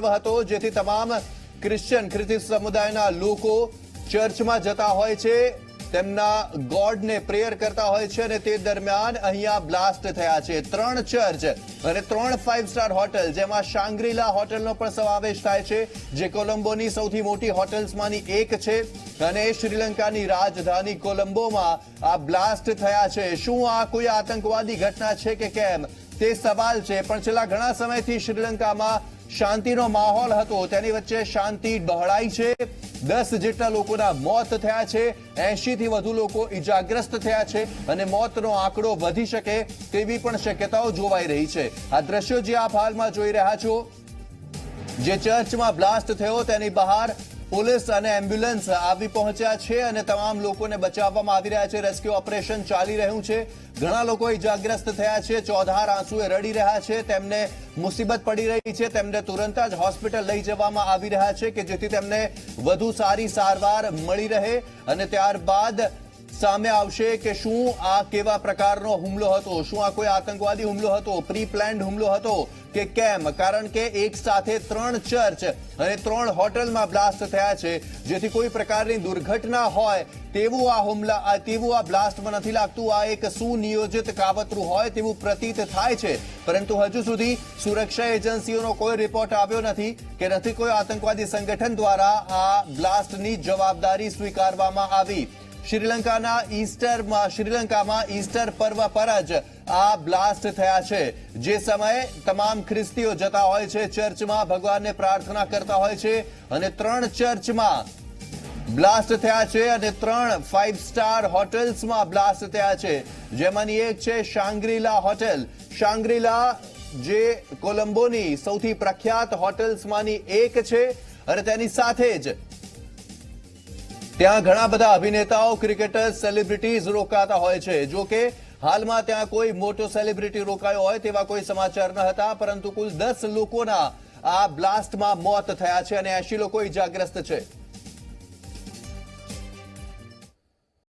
પર્વ હતો, જેથી તમામ ક્રિશ્ચિયન ખ્રિસ્તી સમુદાયના લોકો ચર્ચમાં જતા હોય છે, તેમના ગોડને પ્રેયર કરતા હોય છે અને તે દરમિયાન અહીંયા બ્લાસ્ટ થયા છે. ત્રણ ચર્ચ અને ત્રણ ફાઇવ સ્ટાર હોટલ, જેમાં શાંગ્રીલા હોટલનો પણ સમાવેશ થાય છે, જે કોલંબોની સૌથી મોટી હોટલ્સમાંની એક છે અને શ્રીલંકાની રાજધાની કોલંબોમાં આ બ્લાસ્ટ થયા છે. શું આ કોઈ આતંકવાદી ઘટના છે કે કેમ? તે સવાલ છે, પણ છેલ્લા ઘણા સમયથી શ્રીલંકામાં શાંતિનો માહોલ હતો. તેની વચ્ચે શાંતિ ડહોળાઈ છે. દસ જેટલા લોકોના મોત થયા છે. એસી થી વધુ લોકો ઈજાગ્રસ્ત થયા છે અને મોતનો આંકડો વધી શકે તેવી પણ શક્યતાઓ જોવાઈ રહી છે. આ દ્રશ્યો જે આપ હાલમાં જોઈ રહ્યા છો, જે ચર્ચમાં બ્લાસ્ટ થયો તેની બહાર પોલીસ અને એમ્બ્યુલન્સ આવી પહોંચ્યા છે અને તમામ લોકોને બચાવવામાં આવી રહ્યા છે. રેસ્ક્યુ ઓપરેશન ચાલી રહ્યું છે. ઘણા લોકો ઇજાગ્રસ્ત થયા છે. ચોધાર આંસુએ રડી રહ્યા છે. તેમને મુસીબત પડી રહી છે. તેમને તુરંત જ હોસ્પિટલ લઈ જવામાં આવી રહ્યા છે કે જેથી તેમને વધુ સારી સારવાર મળી રહે અને ત્યારબાદ સામે આવશે કે શું આ કેવા પ્રકારનો હુમલો હતો? શું આ કોઈ આતંકવાદી હુમલો હતો? પ્રી પ્લાન્ડ હુમલો હતો કે કેમ? કારણ કે એક સાથે ત્રણ ચર્ચ અને ત્રણ હોટલમાં બ્લાસ્ટ થયા છે. જેથી કોઈ પ્રકારની દુર્ઘટના હોય તેવું આ હુમલા તેવું આ બ્લાસ્ટમાં નથી લાગતું. આ એક સુનિયોજિત કાવતરું હોય તેવું પ્રતીત થાય છે. પરંતુ હજુ સુધી સુરક્ષા એજન્સીઓનો કોઈ રિપોર્ટ આવ્યો નથી કે નથી કોઈ આતંકવાદી સંગઠન દ્વારા આ બ્લાસ્ટની જવાબદારી સ્વીકારવામાં આવી. શ્રીલંકાના ઈસ્ટરમાં, શ્રીલંકામાં ઈસ્ટર પર્વ પર જ આ બ્લાસ્ટ થયા છે. જે સમયે તમામ ખ્રિસ્તીઓ જતા હોય છે, ચર્ચમાં ભગવાનને પ્રાર્થના કરતા હોય છે અને ત્રણ ચર્ચમાં બ્લાસ્ટ થયા છે અને ત્રણ ફાઇવ સ્ટાર હોટેલ્સમાં બ્લાસ્ટ થયા છે. જેમાંની એક છે શાંગ્રીલા હોટેલ. શાંગ્રીલા જે કોલંબોની સૌથી પ્રખ્યાત હોટેલ્સમાંની એક છે અને તેની સાથે જ ત્યાં ઘણા બધા અભિનેતાઓ, ક્રિકેટર્સ સેલિબ્રિટીઝ રોકાતા હોય છે. જો કે હાલમાં ત્યાં કોઈ મોટો સેલિબ્રિટી રોકાયો હોય તેવા કોઈ સમાચાર ન હતા, પરંતુ કુલ દસ લોકોના આ બ્લાસ્ટમાં મોત થયા છે અને એસી લોકો ઇજાગ્રસ્ત છે.